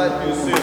достатньою силу.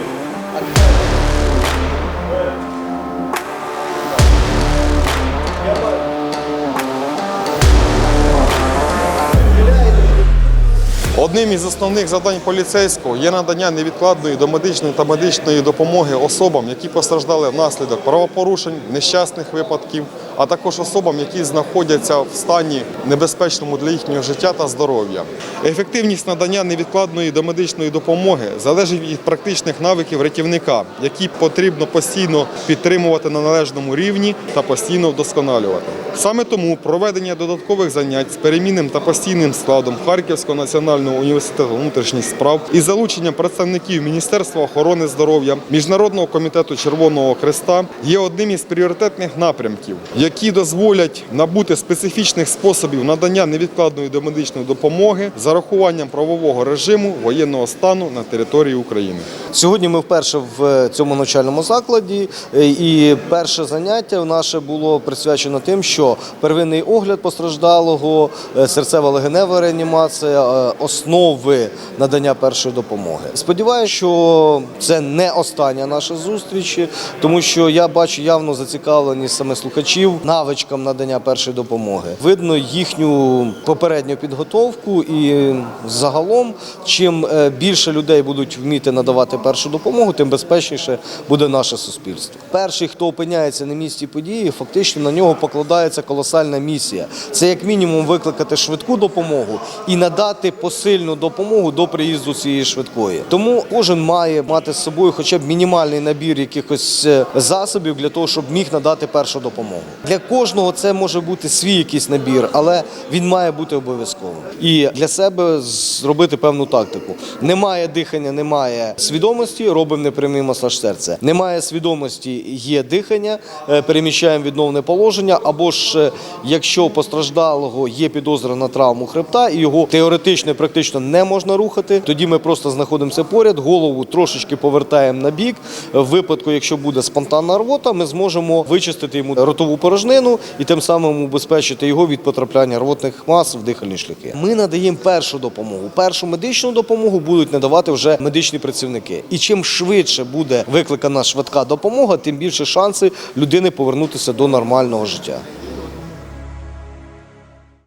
Одним із основних завдань поліцейського є надання невідкладної домедичної та медичної допомоги особам, які постраждали внаслідок правопорушень, нещасних випадків а також особам, які знаходяться в стані небезпечному для їхнього життя та здоров'я. Ефективність надання невідкладної домедичної допомоги залежить від практичних навиків рятівника, які потрібно постійно підтримувати на належному рівні та постійно вдосконалювати. Саме тому проведення додаткових занять з перемінним та постійним складом Харківського національного університету внутрішніх справ із залученням представників Міністерства охорони здоров'я, Міжнародного комітету Червоного Хреста є одним із пріоритетних напрямків, які дозволять набути специфічних способів надання невідкладної домедичної допомоги з зарахуванням правового режиму воєнного стану на території України. Сьогодні ми вперше в цьому навчальному закладі, е, і перше заняття наше було присвячено тим, що первинний огляд постраждалого, е, серцево-легенева реанімація, е, основи надання першої допомоги. Сподіваюся, що це не остання наша зустріч, тому що я бачу явну зацікавленість саме слухачів навичкам надання першої допомоги. Видно їхню попередню підготовку і загалом, чим е, більше людей будуть вміти надавати першу допомогу, тим безпечніше буде наше суспільство. Перший, хто опиняється на місці події, фактично на нього покладається колосальна місія. Це як мінімум викликати швидку допомогу і надати посильну допомогу до приїзду цієї швидкої. Тому кожен має мати з собою хоча б мінімальний набір якихось е, засобів для того, щоб міг надати першу допомогу. Для кожного це може бути свій якийсь набір, але він має бути обов'язковим. І для себе зробити певну тактику. Немає дихання, немає свідомості, робимо непрямий масаж серця. Немає свідомості, є дихання, е, переміщаємо відновне положення. Або ж е, якщо постраждалого є підозра на травму хребта і його теоретично практично не можна рухати, тоді ми просто знаходимося поряд, голову трошечки повертаємо на бік. В випадку, якщо буде спонтанна рвота, ми зможемо вичистити йому ротову порожнину і тим самим убезпечити його від потрапляння рвотних мас в дихальні шляхи. Ми надаємо першу допомогу. Першу медичну допомогу будуть надавати вже медичні працівники. І чим швидше буде викликана швидка допомога, тим більше шанси людини повернутися до нормального життя.